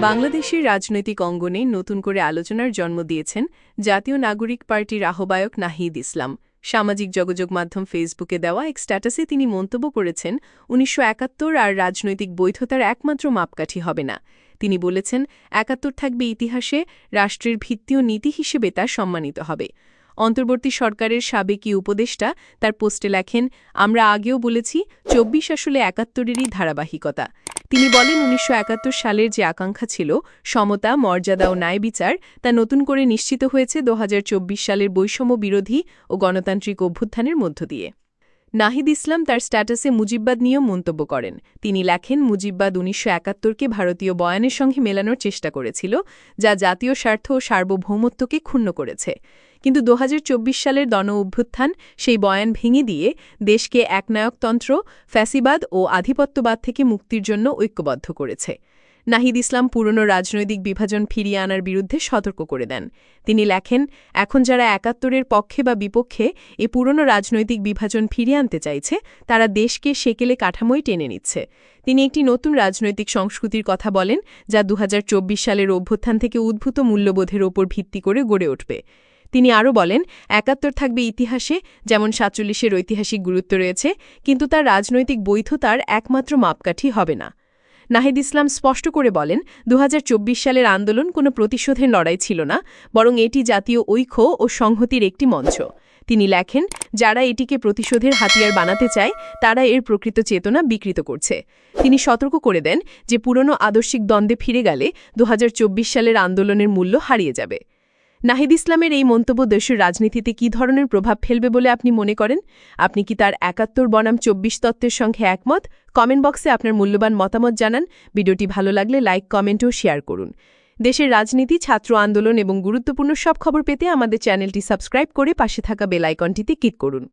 বাংলাদেশের রাজনৈতিক অঙ্গনে নতুন করে আলোচনার জন্ম দিয়েছেন জাতীয় নাগরিক পার্টির আহ্বায়ক নাহিদ ইসলাম। সামাজিক যোগাযোগ মাধ্যম ফেসবুকে দেওয়া এক স্ট্যাটাসে তিনি মন্তব্য করেছেন, উনিশশো একাত্তর আর রাজনৈতিক বৈধতার একমাত্র মাপকাঠি হবে না। তিনি বলেছেন, একাত্তর থাকবে ইতিহাসে, রাষ্ট্রের ভিত্তি ও নীতি হিসেবে তা সম্মানিত হবে। অন্তর্বর্তী সরকারের সাবেকি উপদেষ্টা তার পোস্টে লেখেন, আমরা আগেও বলেছি, চব্বিশ আসলে একাত্তরেরই ধারাবাহিকতা। তিনি বলেন, উনিশশো একাত্তর সালের যে আকাঙ্ক্ষা ছিল, সমতা, মর্যাদা ও ন্যায় বিচার, তা নতুন করে নিশ্চিত হয়েছে দু হাজার চব্বিশ সালের বৈষম্য বিরোধী ও গণতান্ত্রিক অভ্যুত্থানের মধ্য দিয়ে। নাহিদ ইসলাম তার স্ট্যাটাসে মুজিব্বাদ নিয়েও মন্তব্য করেন। তিনি লেখেন, মুজিব্বাদ উনিশশো একাত্তরকে ভারতীয় বয়ানের সঙ্গে মেলানোর চেষ্টা করেছিল, যা জাতীয় স্বার্থ ও সার্বভৌমত্বকে ক্ষুণ্ণ করেছে। কিন্তু দু হাজার চব্বিশ সালের দন অভ্যুত্থান সেই বয়ান ভেঙে দিয়ে দেশকে একনায়কতন্ত্র, ফ্যাসিবাদ ও আধিপত্যবাদ থেকে মুক্তির জন্য ঐক্যবদ্ধ করেছে। নাহিদ ইসলাম পুরনো রাজনৈতিক বিভাজন ফিরিয়ে আনার বিরুদ্ধে সতর্ক করে দেন। তিনি লেখেন, এখন যারা একাত্তরের পক্ষে বা বিপক্ষে এ পুরনো রাজনৈতিক বিভাজন ফিরিয়ে আনতে চাইছে, তারা দেশকে সেকেলে কাঠামোই টেনে নিচ্ছে। তিনি একটি নতুন রাজনৈতিক সংস্কৃতির কথা বলেন, যা দু হাজার চব্বিশ সালের অভ্যুত্থান থেকে উদ্ভূত মূল্যবোধের ওপর ভিত্তি করে গড়ে উঠবে। তিনি আরও বলেন, একাত্তর থাকবে ইতিহাসে, যেমন সাতচল্লিশের ঐতিহাসিক গুরুত্ব রয়েছে, কিন্তু তার রাজনৈতিক বৈধতার একমাত্র মাপকাঠি হবে না। নাহিদ ইসলাম স্পষ্ট করে বলেন দু হাজার চব্বিশ সালের আন্দোলন কোনো প্রতিশোধের লড়াই ছিল না, বরং এটি জাতীয় ঐক্য ও সংহতির একটি মঞ্চ। তিনি লেখেন, যারা এটিকে প্রতিশোধের হাতিয়ার বানাতে চায়, তারা এর প্রকৃত চেতনা বিকৃত করছে। তিনি সতর্ক করে দেন যে পুরনো আদর্শিক দ্বন্দ্বে ফিরে গেলে দুহাজার চব্বিশ সালের আন্দোলনের মূল্য হারিয়ে যাবে। নাহিদ ইসলামের এই মন্তব্য দেশের রাজনীতিতে কি ধরনের প্রভাব ফেলবে বলে আপনি মনে করেন? আপনি কি তার একাত্তর বনাম চব্বিশ তত্ত্বের সঙ্গে একমত? কমেন্ট বক্সে আপনার মূল্যবান মতামত জানান। ভিডিওটি ভালো লাগলে লাইক, কমেন্ট ও শেয়ার করুন। দেশের রাজনীতি, ছাত্র আন্দোলন এবং গুরুত্বপূর্ণ সব খবর পেতে আমাদের চ্যানেলটি সাবস্ক্রাইব করে পাশে থাকা বেলাইকনটিতে ক্লিক করুন।